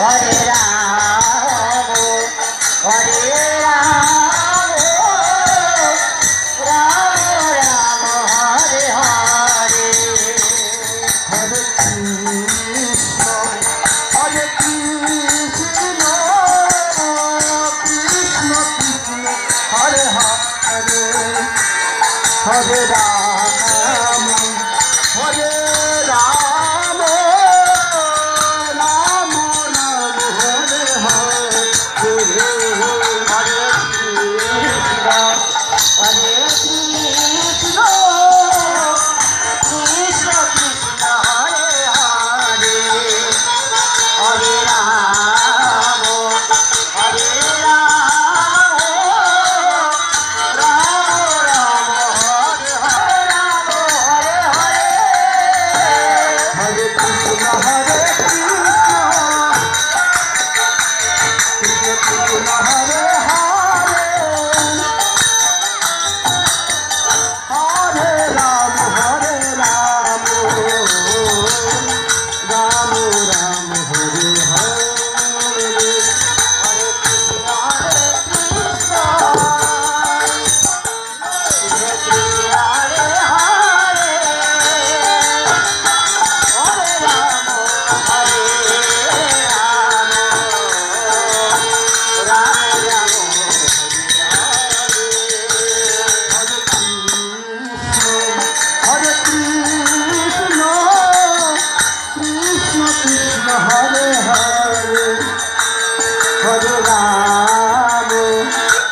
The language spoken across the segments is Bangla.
Hare Ram Hare Ram Hare Ram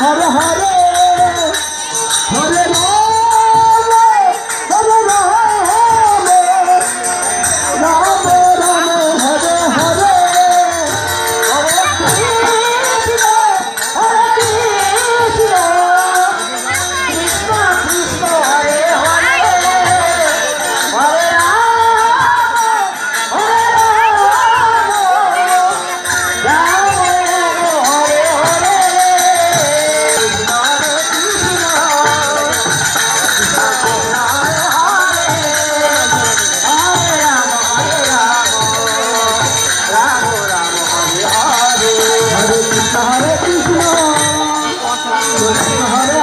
Hare Hare Hare Hare Krishna. কৃষ্ণ হরে